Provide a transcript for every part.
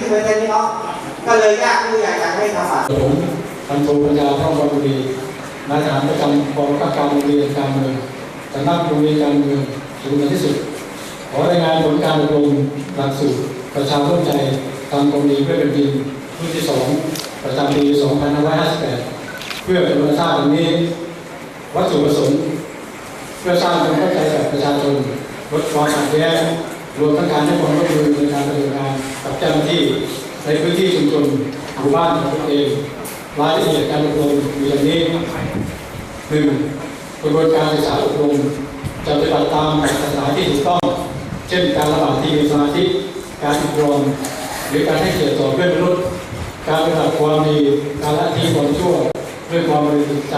ขึ้นไปแค่นี้เนาะก็เลยยากที่อยากจะให้ทำอะผมพันโทปัญญาพร้อมบบุรีนายทหารประจำกองบังบการโรงเรียนการเมืองสำนักโรงเรียนการเมืองสูงสุดที่สุด ขอรายงานผลการอบรมหลักสูตรประชาร่วมใจทำกรณีเพื่อเป็นดินรุ่นที่สองประจำปี 2558 เพื่อเป็นประชาชนนี้วัตถุประสงค์เพื่อสร้างความเข้าใจกับประชาชนลดความขัดแย้งรวมทั้งการให้ความร่วมมือในการปฏิบัติงานกับเจ้า ที่ในพื้นที่ชุมชนหมู่บ้านของตนเองรายละเอียดการอบรมมีดังนี้หนึ่งกระบวนการศึกษาอบรมจะปฏิบัติตามหลักศานที่ถูกต้อง เช่นการละหมาดที่มีสมาธิการอบรมหรือการให้เกียรติต่อเพื่อนมนุษย์การปฏิบัติความดีการละทิ้งความชั่วด้วยความบริสุทธิ์ใจ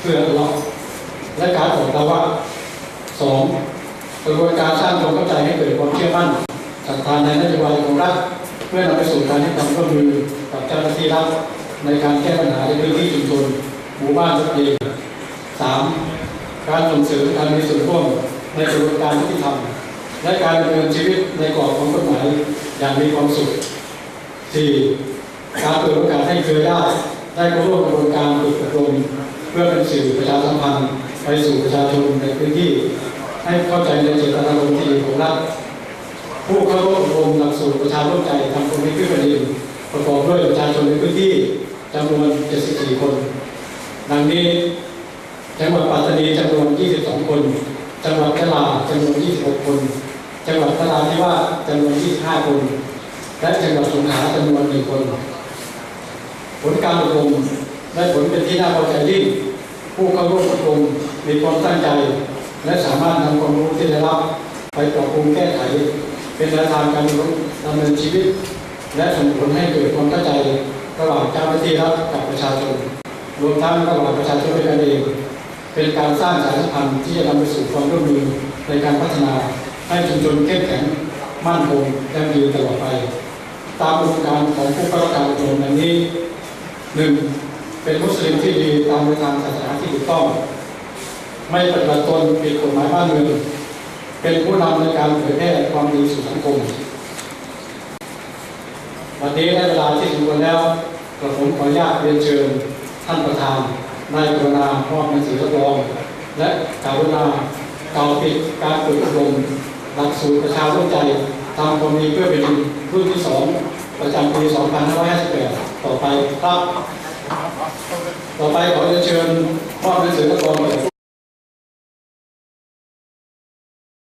เพื่ออัลเลาและการออกตะวะสองกระบวนการสร้างความเข้าใจให้เกิดความเชื่อมั่นศรัทธาในนโยบายของรัฐ เพื่อนำไปสู่การให้ความร่วมมือกับเจ้าหน้าที่รัฐในการแก้ปัญหาในพื้นที่ชุมชนหมู่บ้านตนเองสามการส่งเสริมการมีส่วนร่วมในกระบวนการยุติธรรมและการดำเนินชีวิตในกรอบของกฎหมายอย่างมีความสุขสี่การเปิดโอกาสให้เครือญาติได้เข้าร่วมกระบวนการฝึกอบรมเพื่อเป็นสื่อประชาสัมพันธ์ไปสู่ประชาชนในพื้นที่ ให้เข้าใจในเจตนารมณ์ที่ดีของรัฐผู้เข้าร่วมอบรมหลักสูตรประชาร่วมใจ ประกอบด้วยประชาชนในพื้นที่จำนวน 74 คน ดังนี้จังหวัดปัตตานีจำนวน 22 คน จังหวัดยะลาจำนวน 26 คน จังหวัดนราธิวาสจำนวน 25 คน และจังหวัดสงขลาจำนวนหนึ่คน ผลการอบรมได้ผลเป็นที่น่าพอใจยิ่ง ผู้เข้าร่วมอบรมมีความตั้งใจ และสามารถนำความรู้ที่ได้รับ ไปปรับปรุงแก้ไข เป็นแนวทางการดำเนินชีวิต และส่งผลให้เกิดความเข้าใจระหว่างเจ้าหน้าที่รัฐกับประชาชน รวมทั้งระหว่างประชาชนด้วยกันเอง เป็นการสร้างสายสัมพันธ์ที่จะนำไปสู่ความร่วมมือในการพัฒนาให้ชุมชนเข้มแข็งมั่นคงยั่งยืนตลอดไป ตามอุดมการของผู้เข้ารับการอบรมดังนี้หนึ่งเป็นมุสลิมที่ดีตามแนวทางศาสนาที่ถูกต้อง ไม่ปฏิบัติตนผิดกฎหมายบ้านเมืองเป็นผู้นำในการเผยแพร่ความดีสู่สังคม วันนี้ได้เวลาที่สมควรแล้วกระผมขออนุญาตเรียนเชิญท่านประธานนายกรณามอบหนังสือรับรอง และกรุณากล่าปิดการฝึกอบรมหลักสูตรประชาร่วมใจทำความดีเพื่อเป็นรุ่นที่สองประจำปี2558ต่อไปครับ ต่อไปขอเรียนเชิญมอบหนังสือรับรอง